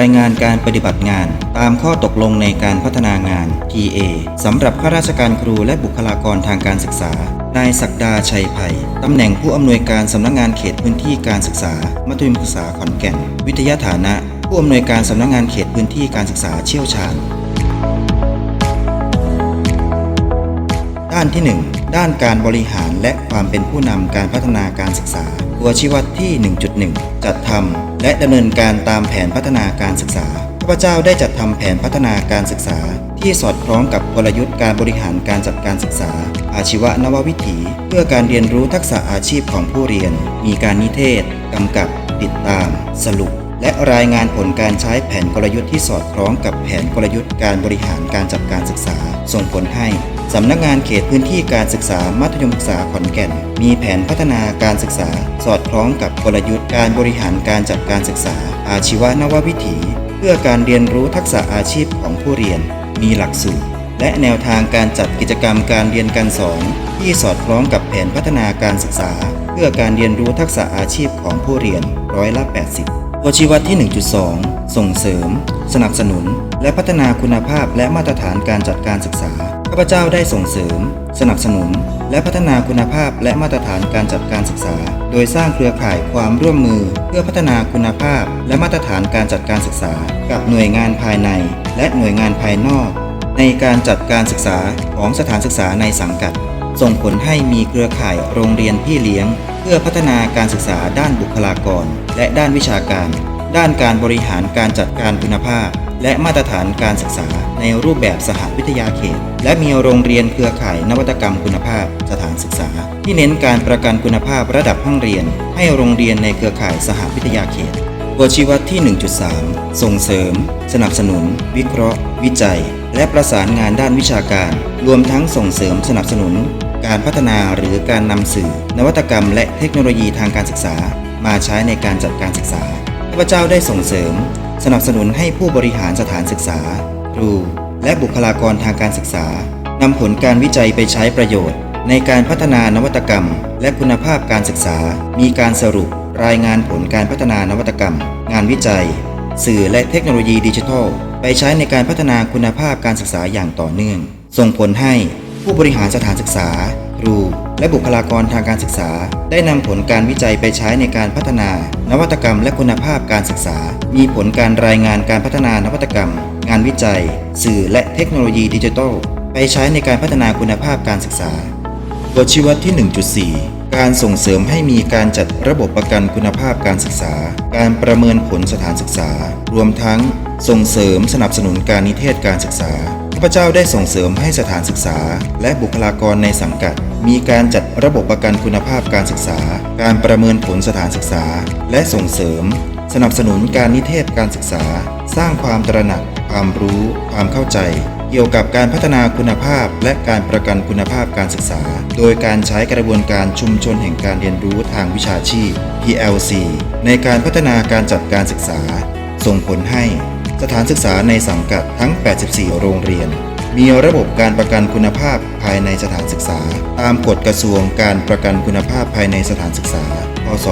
รายงานการปฏิบัติงาน ตามข้อตกลงในการพัฒนางาน TA สำหรับข้าราชการครูและบุคลากรทางการศึกษานายศักดาชัยไผ่ตำแหน่งผู้อำนวยการสำนักงานเขตพื้นที่การศึกษา มัธยมศึกษาขอนแก่น วิทยาฐานะ ผู้อำนวยการสำนักงานเขตพื้นที่การศึกษาเชี่ยวชาญ ด้านที่ 1 ด้านการบริหารและความเป็นผู้นำการพัฒนาการศึกษา ตัวชี้วัดที่ 1.1 จัดทำและดำเนินการตามแผนพัฒนาการศึกษาข้าพเจ้าได้จัดทำแผนพัฒนาการศึกษา ที่สอดคล้องกับกลยุทธ์การบริหารการจัดการศึกษา อาชีวะนววิถี เพื่อการเรียนรู้ทักษะอาชีพของผู้เรียน มีการนิเทศกำกับ ติดตาม สรุป และรายงานผลการใช้แผนกลยุทธ์ที่สอดคล้องกับแผนกลยุทธ์การบริหารการจัดการศึกษา ส่งผลให้ สำนักงานเขตพื้นที่การศึกษามัธยมศึกษาขอนแก่น มีแผนพัฒนาการศึกษา สอดคล้องกับกลยุทธ์การบริหารการจัดการศึกษา อาชีวนววิถี เพื่อการเรียนรู้ทักษะอาชีพของผู้เรียน มีหลักสูตร และแนวทางการจัดกิจกรรมการเรียนการสอน ที่สอดคล้องกับแผนพัฒนาการศึกษา เพื่อการเรียนรู้ทักษะอาชีพของผู้เรียนร้อยละ 80ตัวชี้วัดที่ 1.2 ส่งเสริม สนับสนุน และพัฒนาคุณภาพและมาตรฐานการจัดการศึกษา ข้าพเจ้าได้ส่งเสริม สนับสนุน และพัฒนาคุณภาพและมาตรฐานการจัดการศึกษา โดยสร้างเครือข่ายความร่วมมือ เพื่อพัฒนาคุณภาพ และมาตรฐานการจัดการศึกษา กับหน่วยงานภายใน และหน่วยงานภายนอก ในการจัดการศึกษาของสถานศึกษาในสังกัด ส่งผลให้มีเครือข่ายโรงเรียนพี่เลี้ยง เพื่อพัฒนาการศึกษาด้านบุคลากร และด้านวิชาการ ด้านการบริหารการจัดการคุณภาพ และมาตรฐานการศึกษาในรูปแบบสหวิทยาเขต และมีโรงเรียนเครือข่ายนวัตกรรมคุณภาพสถานศึกษา ที่เน้นการประกันคุณภาพระดับห้องเรียน ให้โรงเรียนในเครือข่ายสหวิทยาเขตตัวชี้วัดที่ 1.3 ส่งเสริม สนับสนุน วิเคราะห์ วิจัย และประสานงานด้านวิชาการ รวมทั้งส่งเสริมสนับสนุน การพัฒนาหรือการนำสื่อ นวัตกรรม และเทคโนโลยีทางการศึกษา มาใช้ในการจัดการศึกษา ข้าพเจ้าได้ส่งเสริม สนับสนุนให้ผู้บริหารสถานศึกษา ครู และบุคลากรทางการศึกษานำผลการวิจัยไปใช้ประโยชน์ ในการพัฒนานวัตกรรม และคุณภาพการศึกษา มีการสรุป รายงานผลการพัฒนานวัตกรรม งานวิจัย สื่อและเทคโนโลยีดิจิทัล ไปใช้ในการพัฒนาคุณภาพการศึกษาอย่างต่อเนื่อง ส่งผลให้ผู้บริหารสถานศึกษา ครู และบุคลากรทางการศึกษา ได้นำผลการวิจัยไปใช้ในการพัฒนา นวัตกรรมและคุณภาพการศึกษา มีผลการรายงานการพัฒนานวัตกรรม งานวิจัย สื่อและเทคโนโลยีดิจิทัล ไปใช้ในการพัฒนาคุณภาพการศึกษาตัวชี้วัดที่ 1.4 การส่งเสริมให้มีการจัดระบบประกันคุณภาพการศึกษา การประเมินผลสถานศึกษา รวมทั้งส่งเสริมสนับสนุนการนิเทศการศึกษาข้าพเจ้าได้ส่งเสริมให้สถานศึกษา และบุคลากรในสังกัด มีการจัดระบบประกันคุณภาพการศึกษา การประเมินผลสถานศึกษา และส่งเสริม สนับสนุนการนิเทศการศึกษา สร้างความตระหนัก ความรู้ ความเข้าใจ กี่ยวกับการพัฒนาคุณภาพ และการประกันคุณภาพการศึกษา โดยการใช้กระบวนการชุมชนแห่งการเรียนรู้ทางวิชาชีพ PLC ในการพัฒนาการจัดการศึกษา ส่งผลให้สถานศึกษาในสังกัดทั้ง 84 โรงเรียน มีระบบการประกันคุณภาพภายในสถานศึกษา ตามกฎกระทรวงการประกันคุณภาพภายในสถานศึกษา พศ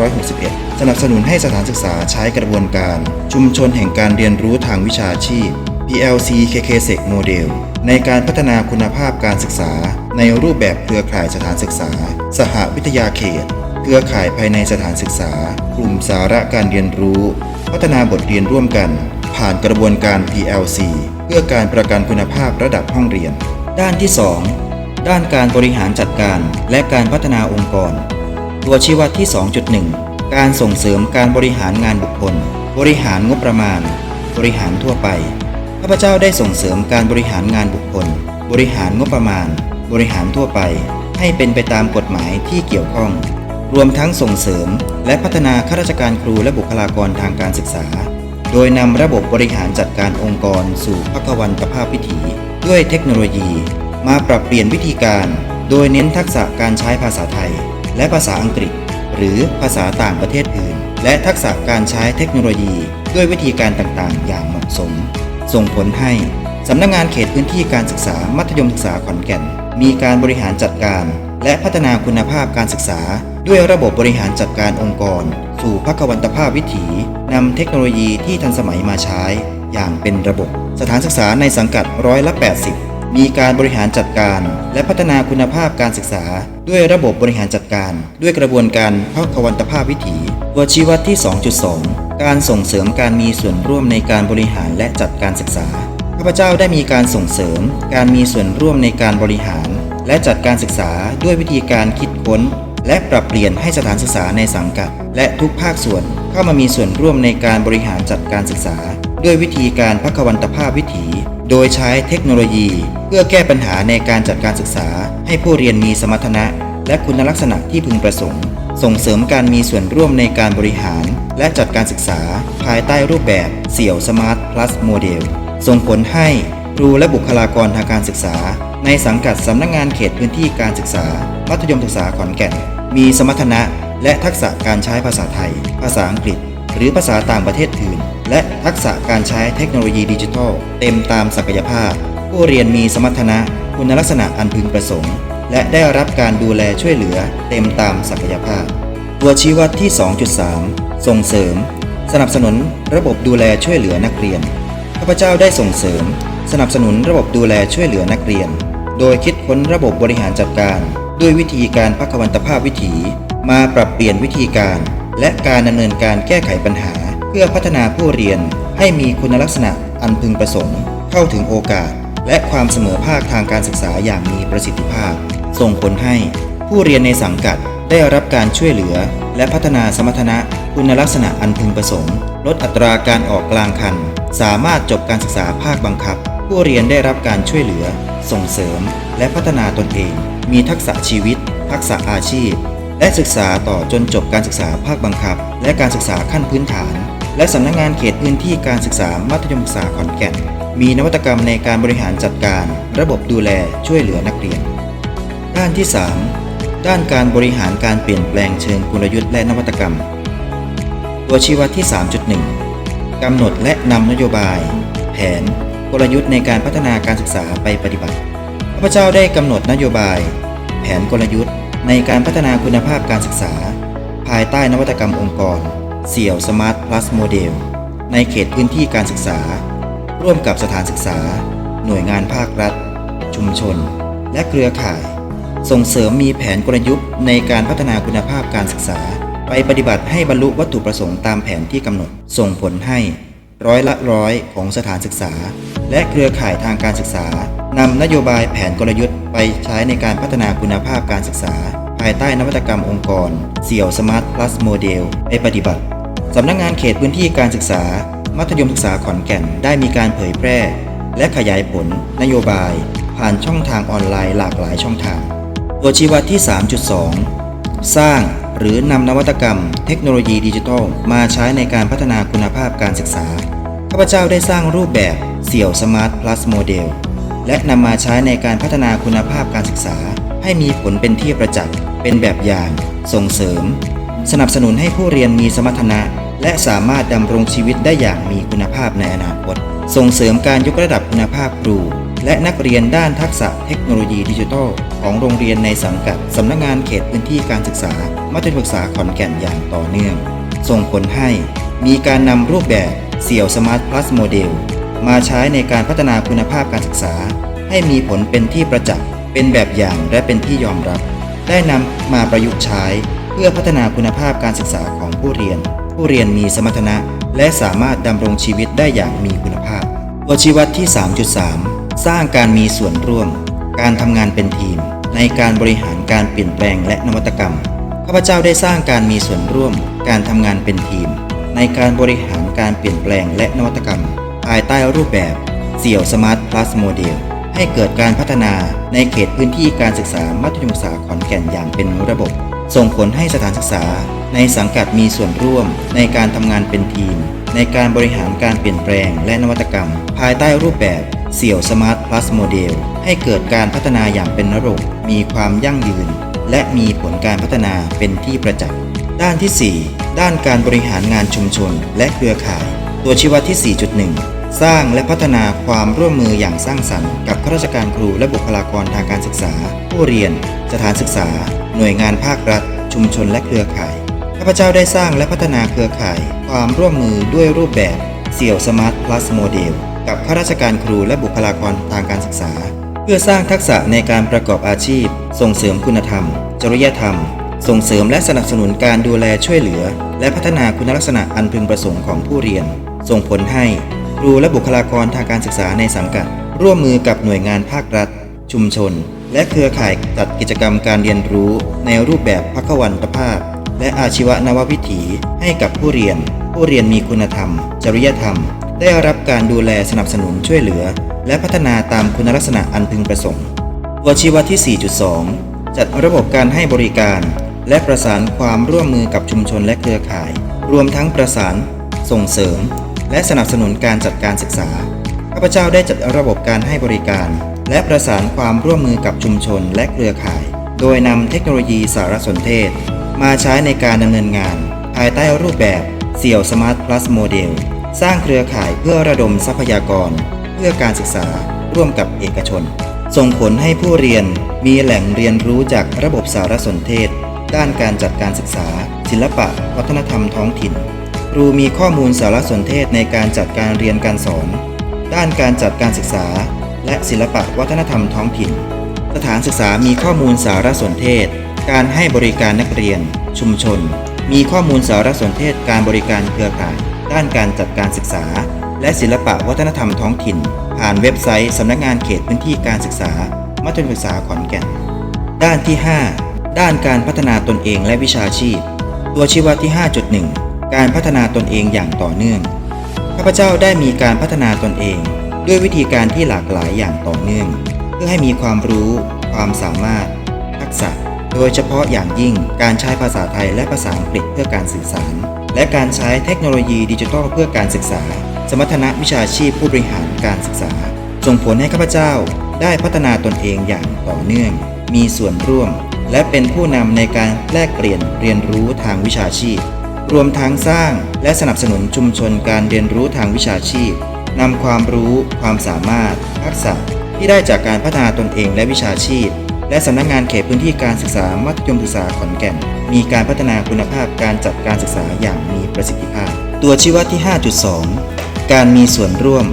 2561 สนับสนุนให้สถานศึกษาใช้กระบวนการ ชุมชนแห่งการเรียนรู้ทางวิชาชีพ PLC KKSEC Model ในการพัฒนาคุณภาพการศึกษา ในรูปแบบเครือข่ายสถานศึกษา สหวิทยาเขต เครือข่ายภายในสถานศึกษา กลุ่มสาระการเรียนรู้ พัฒนาบทเรียนร่วมกัน ผ่านกระบวนการ PLC เพื่อการประกันคุณภาพระดับห้องเรียน ด้านที่ 2 ด้านการบริหารจัดการและการพัฒนาองค์กร ตัวชี้วัดที่ 2.1 การส่งเสริมการบริหารงานบุคคล บริหารงบประมาณ บริหารทั่วไปาพเจ้าได้ส่งเสริมการบริหารงานบุคคล บริหารงบประมาณ บริหารทั่วไป ให้เป็นไปตามกฎหมายที่เกี่ยวข้อง รวมทั้งส่งเสริม และพัฒนาข้าราชการครูและบุคลากรทางการศึกษา โดยนำระบบบริหารจัดการองค์กรสู่พักวันตภาพวิถี ด้วยเทคโนโลยี มาปรับเปลี่ยนวิธีการ โดยเน้นทักษะการใช้ภาษาไทย และภาษาอังกฤษ หรือภาษาต่างประเทศอื่น และทักษะการใช้เทคโนโลยี ด้วยวิธีการต่างๆ อย่างเหมาะสม ส่งผลให้สำนักงงานเขตพื้นที่การศึกษามัธยมศึกษาขอนแก่น มีการบริหารจัดการ และพัฒนาคุณภาพการศึกษา ด้วยระบบบริหารจัดการองค์กร สู่พักวันตภาพวิถีนำเทคโนโลยีที่ทันสมัยมาใช้ อย่างเป็นระบบ สถานศึกษาในสังกัดร้อยละ 80 มีการบริหารจัดการ และพัฒนาคุณภาพการศึกษา ด้วยระบบบริหารจัดการ ด้วยกระบวนการภาควันตภาพวิถีตัวชี้วัดที่ 2.2 การส่งเสริมการมีส่วนร่วมในการบริหารและจัดการศึกษา ข้าพเจ้าได้มีการส่งเสริม การมีส่วนร่วมในการบริหาร และจัดการศึกษาด้วยวิธีการคิดค้น และปรับเปลี่ยนให้สถานศึกษาในสังกัด และทุกภาคส่วนเข้ามามีส่วนร่วมในการบริหารจัดการศึกษา ด้วยวิธีการพักวันตภาพวิถี โดยใช้เทคโนโลยี เพื่อแก้ปัญหาในการจัดการศึกษา ให้ผู้เรียนมีสมรรถนะ และคุณลักษณะที่พึงประสงค์ ส่งเสริมการมีส่วนร่วมในการบริหาร และจัดการศึกษา ภายใต้รูปแบบเสี่ยวสมาร์ทพลัสโมเดลส่งผลให้ครูและบุคลากรทางการศึกษา ในสังกัดสำนักงงานเขตพื้นที่การศึกษา มัธยมศึกษาขอนแก่น มีสมรรถนะและทักษะการใช้ภาษาไทย ภาษาอังกฤษ หรือภาษาต่างประเทศอื่น และทักษะการใช้เทคโนโลยีดิจิทัล เต็มตามศักยภาพ ผู้เรียนมีสมรรถนะ คุณลักษณะอันพึงประสงค์ และได้รับการดูแลช่วยเหลือเต็มตามศักยภาพ ตัวชี้วัดที่ 2.3 ส่งเสริม สนับสนุนระบบดูแลช่วยเหลือนักเรียนข้าพเจ้าได้ส่งเสริม สนับสนุนระบบดูแลช่วยเหลือนักเรียน โดยคิดค้นระบบบริหารจัดการ ด้วยวิธีการพักวันตภาพวิถี มาปรับเปลี่ยนวิธีการ และการดำเนินการแก้ไขปัญหา เพื่อพัฒนาผู้เรียนให้มีคุณลักษณะอันพึงประสงค์ เข้าถึงโอกาส และความเสมอภาคทางการศึกษาอย่างมีประสิทธิภาพ ส่งผลให้ผู้เรียนในสังกัดได้รับการช่วยเหลือ และพัฒนาสมรรถนะคุณลักษณะอันพึงประสงค์ ลดอัตราการออกกลางคัน สามารถจบการศึกษาภาคบังคับ ผู้เรียนได้รับการช่วยเหลือ ส่งเสริม และพัฒนาตนเอง มีทักษะชีวิต ทักษะอาชีพ และศึกษาต่อจนจบการศึกษาภาคบังคับ และการศึกษาขั้นพื้นฐาน และสำนักงานเขตพื้นที่การศึกษามัธยมศึกษาขอนแก่น มีนวัตกรรมในการบริหารจัดการ ระบบดูแลช่วยเหลือนักเรียน ด้านที่ 3 ด้านการบริหารการเปลี่ยนแปลงเชิงกลยุทธ์และนวัตกรรม ตัวชี้วัดที่ 3.1 กำหนดและนำนโยบาย แผน กลยุทธ์ในการพัฒนาการศึกษาไปปฏิบัติข้าพเจ้าได้กำหนดนโยบาย แผนกลยุทธ์ ในการพัฒนาคุณภาพการศึกษา ภายใต้นวัตกรรมองค์กรเสี่ยวสมาร์ทพลัสโมเดลในเขตพื้นที่การศึกษา ร่วมกับสถานศึกษา หน่วยงานภาครัฐ ชุมชน และเครือข่าย ส่งเสริมมีแผนกลยุทธ์ในการพัฒนาคุณภาพการศึกษา ไปปฏิบัติให้บรรลุวัตถุประสงค์ตามแผนที่กำหนด ส่งผลให้ร้อยละร้อยของสถานศึกษา และเครือข่ายทางการศึกษานำนโยบายแผนกลยุทธ์ไปใช้ในการพัฒนาคุณภาพการศึกษา ภายใต้นวัตกรรมองค์กรเสี่ยวสมาร์ทพลัสโมเดลไปปฏิบัติสำนักงานเขตพื้นที่การศึกษา มัธยมศึกษาขอนแก่นได้มีการเผยแพร่ และขยายผลนโยบาย ผ่านช่องทางออนไลน์หลากหลายช่องทาง ตัวชี้วัดที่ 3.2 สร้างหรือนำนวัตกรรม เทคโนโลยีดิจิทัล มาใช้ในการพัฒนาคุณภาพการศึกษา ข้าพเจ้าได้สร้างรูปแบบเสี่ยวสมาร์ทพลัสโมเดลและนำมาใช้ในการพัฒนาคุณภาพการศึกษา ให้มีผลเป็นที่ประจักษ์ เป็นแบบอย่าง ส่งเสริม สนับสนุนให้ผู้เรียนมีสมรรถนะ และสามารถดำรงชีวิตได้อย่างมีคุณภาพในอนาคต ส่งเสริมการยกระดับคุณภาพครู และนักเรียนด้านทักษะเทคโนโลยีดิจิทัล ของโรงเรียนในสังกัดสำนักงานเขตพื้นที่การศึกษา มัธยมศึกษาขอนแก่นอย่างต่อเนื่อง ส่งผลให้มีการนำรูปแบบเสี่ยวสมาร์ทพลัสโมเดลมาใช้ในการพัฒนาคุณภาพการศึกษา ให้มีผลเป็นที่ประจักษ์เป็นแบบอย่างและเป็นที่ยอมรับ ได้นำมาประยุกต์ใช้ เพื่อพัฒนาคุณภาพการศึกษาของผู้เรียน ผู้เรียนมีสมรรถนะ และสามารถดำรงชีวิตได้อย่างมีคุณภาพตัวชี้วัดที่ 3.3 สร้างการมีส่วนร่วม การทำงานเป็นทีม ในการบริหารการเปลี่ยนแปลงและนวัตกรรม ข้าพเจ้าได้สร้างการมีส่วนร่วม การทำงานเป็นทีม ในการบริหารการเปลี่ยนแปลงและนวัตกรรม ภายใต้รูปแบบเสี่ยวสมาร์ทพลัสโมเดลให้เกิดการพัฒนาในเขตพื้นที่การศึกษามัธยมศึกษาขอนแก่นอย่างเป็นระบบ ส่งผลให้สถานศึกษา ในสังกัดมีส่วนร่วม ในการทำงานเป็นทีม ในการบริหารการเปลี่ยนแปลงและนวัตกรรม ภายใต้รูปแบบ เสี่ยวสมาร์ทพลัสโมเดลให้เกิดการพัฒนาอย่างเป็นระบบ มีความยั่งยืน และมีผลการพัฒนาเป็นที่ประจักษ์ ด้านที่ 4 ด้านการบริหารงานชุมชน และเครือข่าย ตัวชี้วัดที่ 4.1 สร้างและพัฒนาความร่วมมืออย่างสร้างสรรค์กับข้าราชการครูและบุคลากรทางการศึกษา ผู้เรียน สถานศึกษา หน่วยงานภาครัฐ ชุมชนและเครือข่ายข้าพเจ้าได้สร้างและพัฒนาเครือข่าย ความร่วมมือด้วยรูปแบบเสี่ยวสมาร์ทพลัสโมเดล กับข้าราชการครูและบุคลากรทางการศึกษา เพื่อสร้างทักษะในการประกอบอาชีพ ส่งเสริมคุณธรรม จริยธรรม ส่งเสริมและสนับสนุนการดูแลช่วยเหลือ และพัฒนาคุณลักษณะอันพึงประสงค์ของผู้เรียน ส่งผลให้ครูและบุคลากรทางการศึกษาในสังกัด ร่วมมือกับหน่วยงานภาครัฐ ชุมชน และเครือข่ายจัดกิจกรรมการเรียนรู้ ในรูปแบบพักวันตภาพ และอาชีวนววิถีให้กับผู้เรียน ผู้เรียนมีคุณธรรม จริยธรรม ได้รับการดูแลสนับสนุนช่วยเหลือ และพัฒนาตามคุณลักษณะอันพึงประสงค์ ตัวชีวัดที่ 4.2 จัดระบบการให้บริการ และประสานความร่วมมือกับชุมชนและเครือข่าย รวมทั้งประสาน ส่งเสริม และสนับสนุนการจัดการศึกษาข้าพเจ้าได้จัดระบบการให้บริการ และประสานความร่วมมือกับชุมชนและเครือข่าย โดยนำเทคโนโลยีสารสนเทศ มาใช้ในการดำเนินงาน ภายใต้รูปแบบเสี่ยวสมาร์ทพลัสโมเดล สร้างเครือข่ายเพื่อระดมทรัพยากร เพื่อการศึกษาร่วมกับเอกชน ส่งผลให้ผู้เรียนมีแหล่งเรียนรู้จากระบบสารสนเทศ ด้านการจัดการศึกษา ศิลปะ วัฒนธรรมท้องถิ่น ครูมีข้อมูลสารสนเทศในการจัดการเรียนการสอน ด้านการจัดการศึกษา และศิลปะวัฒนธรรมท้องถิ่น สถานศึกษามีข้อมูลสารสนเทศ การให้บริการนักเรียน ชุมชน มีข้อมูลสารสนเทศการบริการเครือข่าย ด้านการจัดการศึกษา และศิลปะวัฒนธรรมท้องถิ่น ผ่านเว็บไซต์สำนักงานเขตพื้นที่การศึกษา มัธยมศึกษาขอนแก่น ด้านที่ 5 ด้านการพัฒนาตนเองและวิชาชีพ ตัวชี้วัดที่ 5.1 การพัฒนาตนเองอย่างต่อเนื่องข้าพเจ้าได้มีการพัฒนาตนเอง ด้วยวิธีการที่หลากหลายอย่างต่อเนื่อง เพื่อให้มีความรู้ ความสามารถ ทักษะ โดยเฉพาะอย่างยิ่งการใช้ภาษาไทยและภาษาอังกฤษเพื่อการสื่อสาร และการใช้เทคโนโลยีดิจิทัลเพื่อการศึกษา สมรรถนะวิชาชีพผู้บริหารการศึกษา ส่งผลให้ข้าพเจ้าได้พัฒนาตนเองอย่างต่อเนื่อง มีส่วนร่วม และเป็นผู้นำในการแลกเปลี่ยนเรียนรู้ทางวิชาชีพ รวมทั้งสร้างและสนับสนุนชุมชนการเรียนรู้ทางวิชาชีพนำความรู้ ความสามารถ ทักษะที่ได้จากการพัฒนาตนเองและวิชาชีพ และสำนักงานเขตพื้นที่การศึกษามัธยมศึกษาขอนแก่น มีการพัฒนาคุณภาพการจัดการศึกษาอย่างมีประสิทธิภาพ ตัวชี้วัดที่ 5.2 การมีส่วนร่วม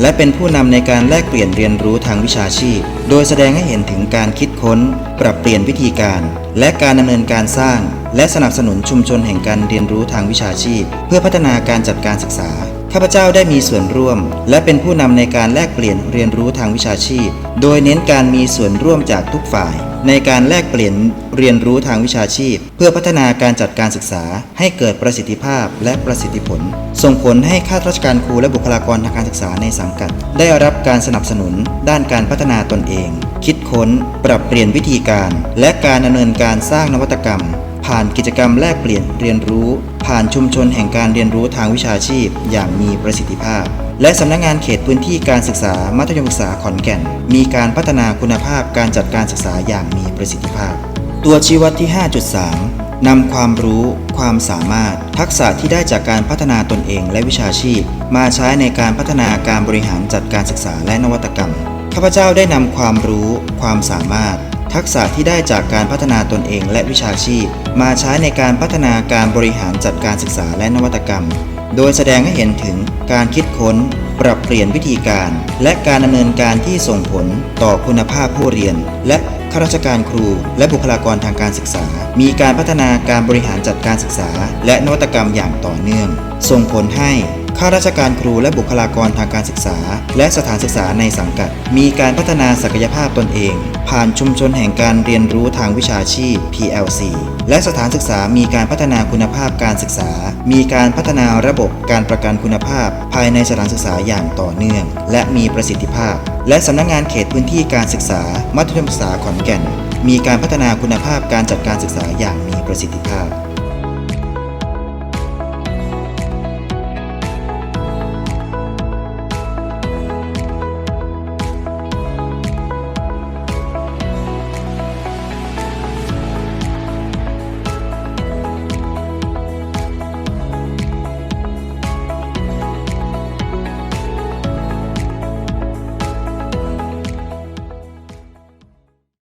และเป็นผู้นำในการแลกเปลี่ยนเรียนรู้ทางวิชาชีพ โดยแสดงให้เห็นถึงการคิดค้น ปรับเปลี่ยนวิธีการ และการดำเนินการสร้าง และสนับสนุนชุมชนแห่งการเรียนรู้ทางวิชาชีพ เพื่อพัฒนาการจัดการศึกษา ข้าพเจ้าได้มีส่วนร่วม และเป็นผู้นำในการแลกเปลี่ยนเรียนรู้ทางวิชาชีพ โดยเน้นการมีส่วนร่วมจากทุกฝ่าย ในการแลกเปลี่ยนเรียนรู้ทางวิชาชีพ เพื่อพัฒนาการจัดการศึกษา ให้เกิดประสิทธิภาพและประสิทธิผล ส่งผลให้ข้าราชการครูและบุคลากรทางการศึกษาในสังกัด ได้รับการสนับสนุน ด้านการพัฒนาตนเอง คิดค้น ปรับเปลี่ยนวิธีการ และการดำเนินการสร้างนวัตกรรม ผ่านกิจกรรมแลกเปลี่ยนเรียนรู้ ผ่านชุมชนแห่งการเรียนรู้ทางวิชาชีพ อย่างมีประสิทธิภาพ และสำนักงานเขตพื้นที่การศึกษามัธยมศึกษาขอนแก่น มีการพัฒนาคุณภาพการจัดการศึกษาอย่างมีประสิทธิภาพ ตัวชี้วัดที่ 5.3นำความรู้ ความสามารถ ทักษะที่ได้จากการพัฒนาตนเองและวิชาชีพ มาใช้ในการพัฒนาการบริหารจัดการศึกษาและนวัตกรรม ข้าพเจ้าได้นำความรู้ ความสามารถ ทักษะที่ได้จากการพัฒนาตนเองและวิชาชีพ มาใช้ในการพัฒนาการบริหารจัดการศึกษาและนวัตกรรม โดยแสดงให้เห็นถึงการคิดค้น ปรับเปลี่ยนวิธีการ และการดำเนินการที่ส่งผลต่อคุณภาพผู้เรียน และข้าราชการครู และบุคลากรทางการศึกษา มีการพัฒนาการบริหารจัดการศึกษา และนวัตกรรมอย่างต่อเนื่อง ส่งผลให้ ข้าราชการครูและบุคลากรทางการศึกษา และสถานศึกษาในสังกัด มีการพัฒนาศักยภาพตนเอง ผ่านชุมชนแห่งการเรียนรู้ทางวิชาชีพ PLC และสถานศึกษามีการพัฒนาคุณภาพการศึกษา มีการพัฒนาระบบการประกันคุณภาพ ภายในสถานศึกษาอย่างต่อเนื่อง และมีประสิทธิภาพ และสำนักงานเขตพื้นที่การศึกษา มัธยมศึกษาขอนแก่น มีการพัฒนาคุณภาพการจัดการศึกษาอย่างมีประสิทธิภาพ